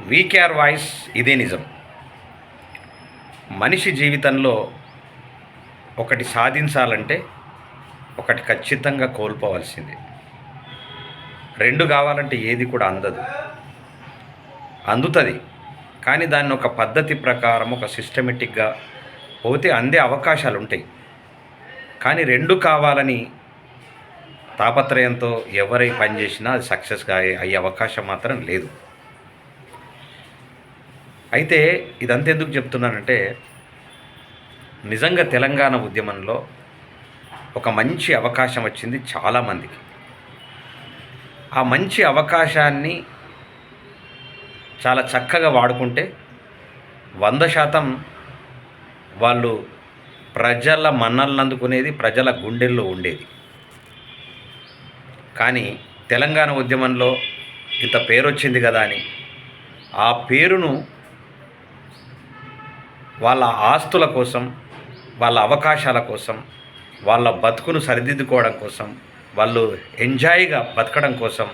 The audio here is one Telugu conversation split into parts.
వీకేఆర్ వాయిస్ ఇదే నిజం. మనిషి జీవితంలో ఒకటి సాధించాలంటే ఒకటి ఖచ్చితంగా కోల్పోవాల్సింది. రెండు కావాలంటే ఏది కూడా అందదు. అందుతుంది. కానీ దాన్ని ఒక పద్ధతి ప్రకారం ఒక సిస్టమేటిక్గా పోతే అందే అవకాశాలు ఉంటాయి కానీ రెండు కావాలని తాపత్రయంతో ఎవరై పనిచేసినా అది సక్సెస్గా అయ్యే అవకాశం మాత్రం లేదు. అయితే ఇదంతా ఎందుకు చెప్తున్నానంటే నిజంగా తెలంగాణ ఉద్యమంలో ఒక మంచి అవకాశం వచ్చింది చాలామందికి ఆ మంచి అవకాశాన్ని చాలా చక్కగా వాడుకుంటే వంద శాతం వాళ్ళు ప్రజల మన్నలను అందుకునేది ప్రజల గుండెల్లో ఉండేది. కానీ తెలంగాణ ఉద్యమంలో ఇంత పేరు వచ్చింది కదా అని ఆ పేరును వాళ్ళ ఆస్తుల కోసం వాళ్ళ అవకాశాల కోసం వాళ్ళ బతుకును సరిదిద్దుకోవడం కోసం వాళ్ళు ఎంజాయ్గా బతకడం కోసం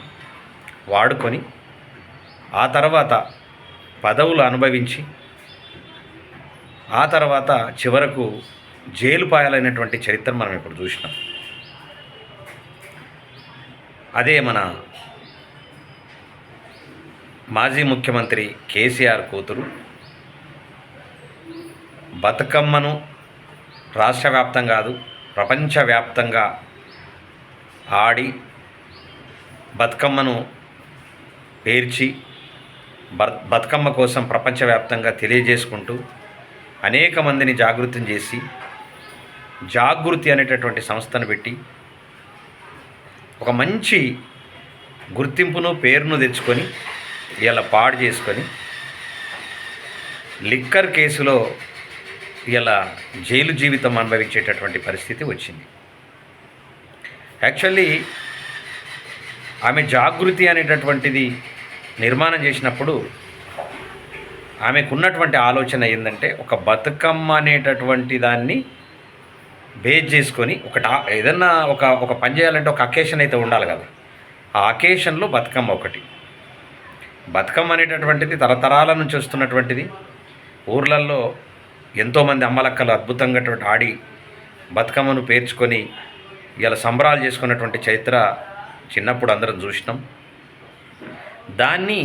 వాడుకొని ఆ తర్వాత పదవులు అనుభవించి ఆ తర్వాత చివరకు జైలు పాయాలైనటువంటి చరిత్ర మనం ఇప్పుడు చూసినాం. అదే మన మాజీ ముఖ్యమంత్రి కేసీఆర్ కూతురు బతుకమ్మను రాష్ట్ర వ్యాప్తం కాదు ప్రపంచవ్యాప్తంగా ఆడి బతుకమ్మను పేర్చి బతుకమ్మ కోసం ప్రపంచవ్యాప్తంగా తెలియజేసుకుంటూ అనేక మందిని జాగృతం చేసి జాగృతి అనేటటువంటి సంస్థను పెట్టి ఒక మంచి గుర్తింపును పేరును తెచ్చుకొని ఇలా పాడు చేసుకొని లిక్కర్ కేసులో ఇలా జైలు జీవితం అనుభవించేటటువంటి పరిస్థితి వచ్చింది. యాక్చువల్లీ ఆమె జాగృతి అనేటటువంటిది నిర్మాణం చేసినప్పుడు ఆమెకున్నటువంటి ఆలోచన ఏంటంటే ఒక బతుకమ్మ అనేటటువంటి దాన్ని బేస్ చేసుకొని ఒక టా ఏదన్నా ఒక ఒక పని చేయాలంటే ఒక అకేషన్ అయితే ఉండాలి కదా. ఆ అకేషన్లో బతుకమ్మ ఒకటి. బతుకమ్మ అనేటటువంటిది తరతరాల నుంచి వస్తున్నటువంటిది. ఊర్లల్లో ఎంతోమంది అమ్మలక్కలు అద్భుతంగా అటువంటి ఆడి బతుకమ్మను పేర్చుకొని ఇలా సంబరాలు చేసుకున్నటువంటి చరిత్ర చిన్నప్పుడు అందరం చూసినాం. దాన్ని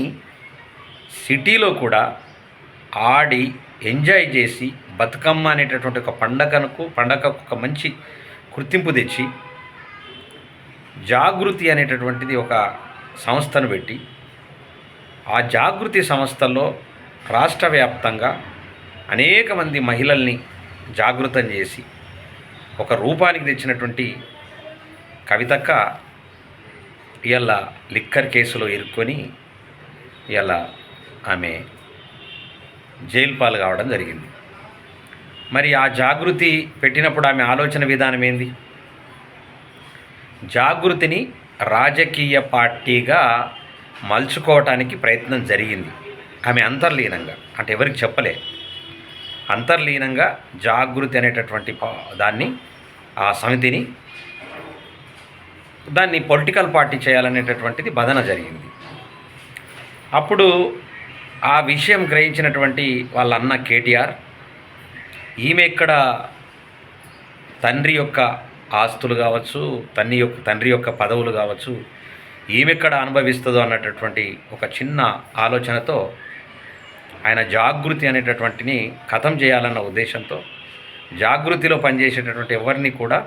సిటీలో కూడా ఆడి ఎంజాయ్ చేసి బతుకమ్మ అనేటటువంటి ఒక పండగనుకు పండగకు ఒక మంచి గుర్తింపు తెచ్చి జాగృతి అనేటటువంటిది ఒక సంస్థను పెట్టి ఆ జాగృతి సంస్థలో రాష్ట్ర వ్యాప్తంగా అనేక మంది మహిళల్ని జాగృతం చేసి ఒక రూపానికి తెచ్చినటువంటి కవితక్క ఇవాళ లిక్కర్ కేసులో ఇరుక్కొని ఇవాళ ఆమె జైలు పాలు కావడం జరిగింది. మరి ఆ జాగృతి పెట్టినప్పుడు ఆమె ఆలోచన విధానం ఏంది? జాగృతిని రాజకీయ పార్టీగా మలుచుకోవటానికి ప్రయత్నం జరిగింది. ఆమె అంతర్లీనంగా అంటే ఎవరికి చెప్పలే. అంతర్లీనంగా జాగృతి అనేటటువంటి దాన్ని ఆ సమితిని దాన్ని పొలిటికల్ పార్టీ చేయాలనేటటువంటిది బదన జరిగింది. అప్పుడు ఆ విషయం గ్రహించినటువంటి వాళ్ళ అన్న కేటీఆర్ ఈమె ఇక్కడ తండ్రి యొక్క ఆస్తులు కావచ్చు తన్ని యొక్క తండ్రి యొక్క పదవులు కావచ్చు ఈమె అనుభవిస్తుందో అన్నటటువంటి ఒక చిన్న ఆలోచనతో ఆయన జాగృతి అనేటటువంటిని ఖతం చేయాలన్న ఉద్దేశంతో జాగృతిలో పనిచేసేటటువంటి ఎవరిని కూడా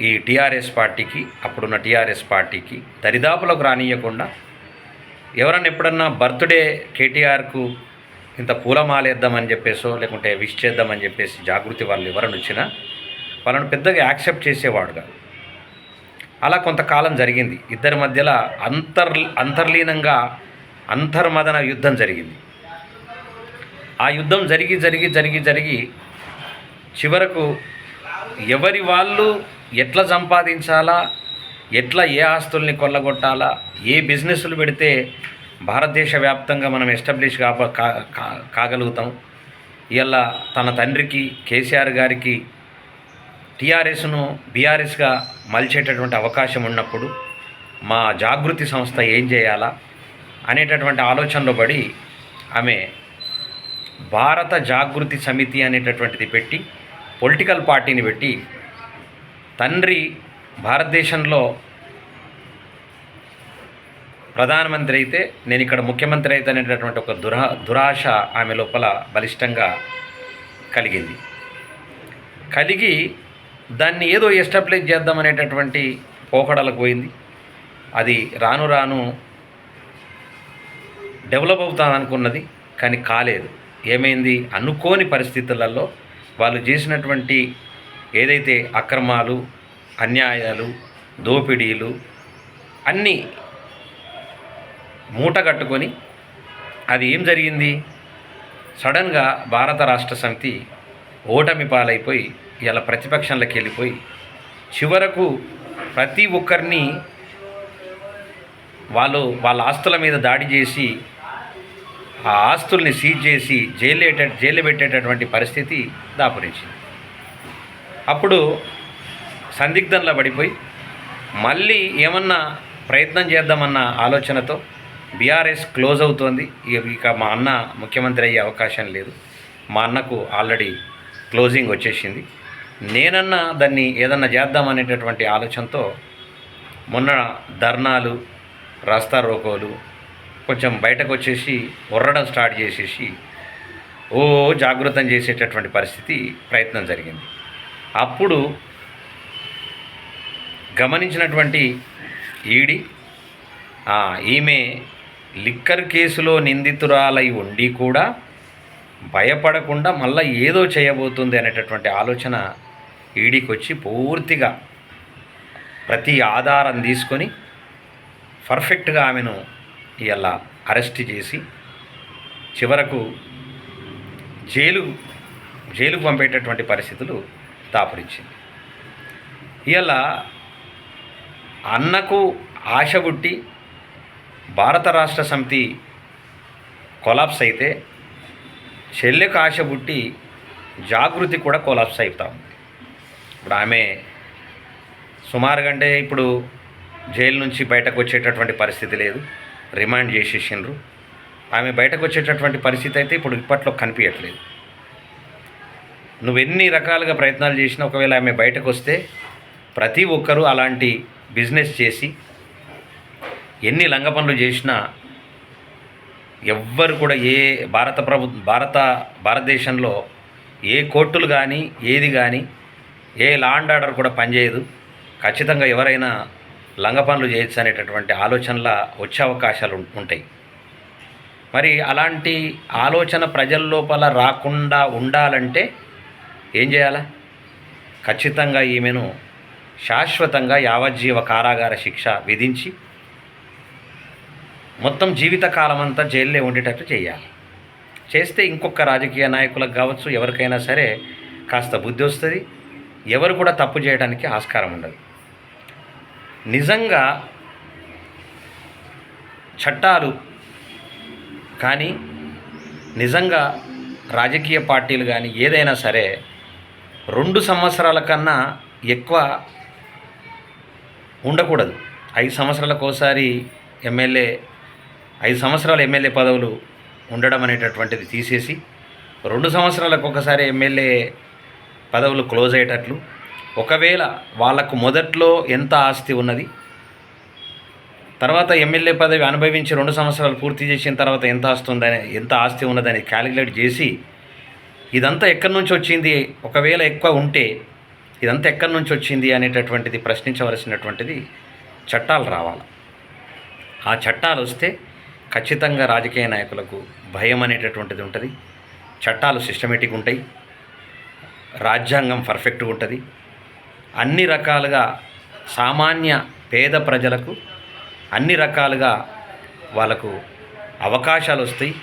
ఈ టీఆర్ఎస్ పార్టీకి అప్పుడున్న టీఆర్ఎస్ పార్టీకి దరిదాపులకు రానియకుండా ఎవరన్నా ఎప్పుడన్నా బర్త్డే కేటీఆర్కు ఇంత పూలమాలేద్దామని చెప్పేసో లేకుంటే విష్ చేద్దామని చెప్పేసి జాగృతి వాళ్ళు ఎవరైనా వచ్చినా వాళ్ళని పెద్దగా యాక్సెప్ట్ చేసేవాడు కాదు. అలా కొంతకాలం జరిగింది. ఇద్దరి మధ్యలో అంతర్ అంతర్లీనంగా అంతర్మదన యుద్ధం జరిగింది. ఆ యుద్ధం జరిగి జరిగి జరిగి జరిగి చివరకు ఎవరి వాళ్ళు ఎట్లా సంపాదించాలా ఎట్లా ఏ ఆస్తుల్ని కొల్లగొట్టాలా ఏ బిజినెస్లు పెడితే భారతదేశ వ్యాప్తంగా మనం ఎస్టాబ్లిష్ కా కా- కాగలుగుతాం. ఇలా తన తండ్రికి కేసీఆర్ గారికి టీఆర్ఎస్ను బీఆర్ఎస్గా మలిచేటటువంటి అవకాశం ఉన్నప్పుడు మా జాగృతి సంస్థ ఏం చేయాలా అనేటటువంటి ఆలోచనలో పడి ఆమె భారత జాగృతి సమితి అనేటటువంటిది పెట్టి పొలిటికల్ పార్టీని పెట్టి తండ్రి భారతదేశంలో ప్రధానమంత్రి అయితే నేను ఇక్కడ ముఖ్యమంత్రి అయితే అనేటటువంటి ఒక దురా దురాశ ఆమె లోపల బలిష్టంగా కలిగింది. కలిగి దాన్ని ఏదో ఎస్టాబ్లిష్ చేద్దామనేటటువంటి పోకడలకు పోయింది. అది రాను రాను డెవలప్ అవుతుంది అనుకున్నది కానీ కాలేదు. ఏమైంది? అనుకోని పరిస్థితులలో వాళ్ళు చేసినటువంటి ఏదైతే అక్రమాలు అన్యాయాలు దోపిడీలు అన్నీ మూట కట్టుకొని అది ఏం జరిగింది? సడన్గా భారత రాష్ట్ర సమితి ఓటమి పాలైపోయి ఇలా ప్రతిపక్షంలోకి వెళ్ళిపోయి చివరకు ప్రతి ఒక్కరిని వాళ్ళు వాళ్ళ ఆస్తుల మీద దాడి చేసి ఆ ఆస్తుల్ని సీజ్ చేసి జైలు జైలు పెట్టేటటువంటి పరిస్థితి దాపురించింది. అప్పుడు సందిగ్ధంలో పడిపోయి మళ్ళీ ఏమన్నా ప్రయత్నం చేద్దామన్న ఆలోచనతో బీఆర్ఎస్ క్లోజ్ అవుతోంది. ఇక- ఇక మా అన్న ముఖ్యమంత్రి అయ్యే అవకాశం లేదు. మా అన్నకు ఆల్రెడీ క్లోజింగ్ వచ్చేసింది. నేనన్నా దాన్ని ఏదన్నా చేద్దామనేటటువంటి ఆలోచనతో మొన్న ధర్నాలు రాస్తా రోకోలు కొంచెం బయటకు వచ్చేసి ఉర్రడం స్టార్ట్ చేసేసి ఓ జాగృతం చేసేటటువంటి పరిస్థితి ప్రయత్నం జరిగింది. అప్పుడు గమనించినటువంటి ఈడి ఈమె లిక్కర్ కేసులో నిందితురాలై ఉండి కూడా భయపడకుండా మళ్ళీ ఏదో చేయబోతుంది అనేటటువంటి ఆలోచన ఈడీకి వచ్చి పూర్తిగా ప్రతి ఆధారం తీసుకొని పర్ఫెక్ట్గా ఆమెను ఇలా అరెస్ట్ చేసి చివరకు జైలు జైలుకు పంపేటటువంటి పరిస్థితులు దాపురించింది. ఇలా అన్నకు ఆశ పుట్టి భారత రాష్ట్ర సమితి కొలాప్స్ అయితే చెల్లెకు ఆశ పుట్టి జాగృతి కూడా కొలాప్స్ అవుతా ఉంది. ఇప్పుడు ఆమె సుమారుగా అంటే ఇప్పుడు జైలు నుంచి బయటకు వచ్చేటటువంటి పరిస్థితి లేదు. రిమాండ్ చేసేసిండ్రు. ఆమె బయటకు వచ్చేటటువంటి పరిస్థితి అయితే ఇప్పుడు ఇప్పట్లో కనిపించట్లేదు నువ్వు ఎన్ని రకాలుగా ప్రయత్నాలు చేసినా ఒకవేళ ఆమె బయటకు వస్తే ప్రతి ఒక్కరూ అలాంటి బిజినెస్ చేసి ఎన్ని లంగ పనులు చేసినా ఎవ్వరు కూడా ఏ భారత ప్రభు భారత భారతదేశంలో ఏ కోర్టులు కానీ ఏది కానీ ఏ లా అండ్ ఆర్డర్ కూడా పనిచేయదు. ఖచ్చితంగా ఎవరైనా లంగ పనులు చేయొచ్చు అనేటటువంటి ఆలోచనల వచ్చే అవకాశాలు ఉంటాయి. మరి అలాంటి ఆలోచన ప్రజల లోపల రాకుండా ఉండాలంటే ఏం చేయాలా? ఖచ్చితంగా ఈమెను శాశ్వతంగా యావజ్జీవ కారాగార శిక్ష విధించి మొత్తం జీవితకాలం అంతా జైల్లో ఉండేటట్టు చేయాలి. చేస్తే ఇంకొక రాజకీయ నాయకులకు కావచ్చు ఎవరికైనా సరే కాస్త బుద్ధి వస్తుంది. ఎవరు కూడా తప్పు చేయడానికి ఆస్కారం ఉండదు. నిజంగా చట్టాలు కానీ నిజంగా రాజకీయ పార్టీలు కానీ ఏదైనా సరే రెండు సంవత్సరాల కన్నా ఎక్కువ ఉండకూడదు. ఐదు సంవత్సరాలకు ఒకసారి ఎమ్మెల్యే ఐదు సంవత్సరాల ఎమ్మెల్యే పదవులు ఉండడం అనేటటువంటిది తీసేసి రెండు సంవత్సరాలకు ఒకసారి ఎమ్మెల్యే పదవులు క్లోజ్ అయ్యేటట్లు ఒకవేళ వాళ్ళకు మొదట్లో ఎంత ఆస్తి ఉన్నది? తర్వాత ఎమ్మెల్యే పదవి అనుభవించి రెండు సంవత్సరాలు పూర్తి చేసిన తర్వాత ఎంత ఆస్తి ఉందని ఎంత ఆస్తి ఉన్నదని క్యాలిక్యులేట్ చేసి ఇదంతా ఎక్కడి నుంచి వచ్చింది? ఒకవేళ ఎక్కువ ఉంటే ఇదంతా ఎక్కడి నుంచి వచ్చింది అనేటటువంటిది ప్రశ్నించవలసినటువంటిది చట్టాలు రావాలి. ఆ చట్టాలు వస్తే ఖచ్చితంగా రాజకీయ నాయకులకు భయం అనేటటువంటిది ఉంటుంది. చట్టాలు సిస్టమేటిక్ ఉంటాయి. రాజ్యాంగం పర్ఫెక్ట్గా ఉంటుంది. అన్ని రకాలుగా సామాన్య పేద ప్రజలకు అన్ని రకాలుగా వాళ్ళకు అవకాశాలు వస్తాయి.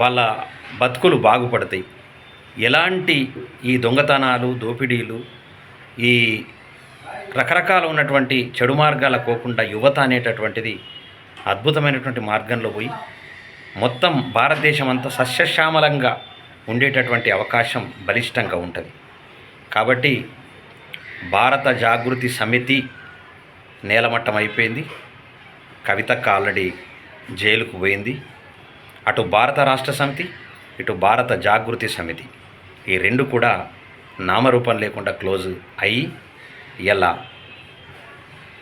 వాళ్ళ బతుకులు బాగుపడతాయి. ఎలాంటి ఈ దొంగతనాలు దోపిడీలు ఈ రకరకాల ఉన్నటువంటి చెడు మార్గాల పోకుండా యువత అనేటటువంటిది అద్భుతమైనటువంటి మార్గంలో పోయి మొత్తం భారతదేశం అంతా సస్యశ్యామలంగా ఉండేటటువంటి అవకాశం బలిష్టంగా ఉంటుంది. కాబట్టి భారత జాగృతి సమితి నేలమట్టం అయిపోయింది. కవితక్క ఆల్రెడీ జైలుకు పోయింది. అటు భారత రాష్ట్ర సమితి ఇటు భారత జాగృతి సమితి. ఈ రెండు కూడా నామరూపం లేకుండా క్లోజ్ అయ్యి ఎలా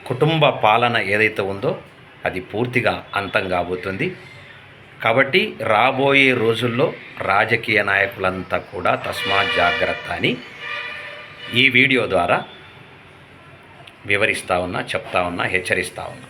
కుటుంబ పాలన ఏదైతే ఉందో అది పూర్తిగా అంతం కాబోతుంది. కాబట్టి రాబోయే రోజుల్లో రాజకీయ నాయకులంతా కూడా తస్మాత్ జాగ్రత్త అని ఈ వీడియో ద్వారా వివరిస్తూ ఉన్నా చెప్తా ఉన్నా హెచ్చరిస్తూ ఉన్నా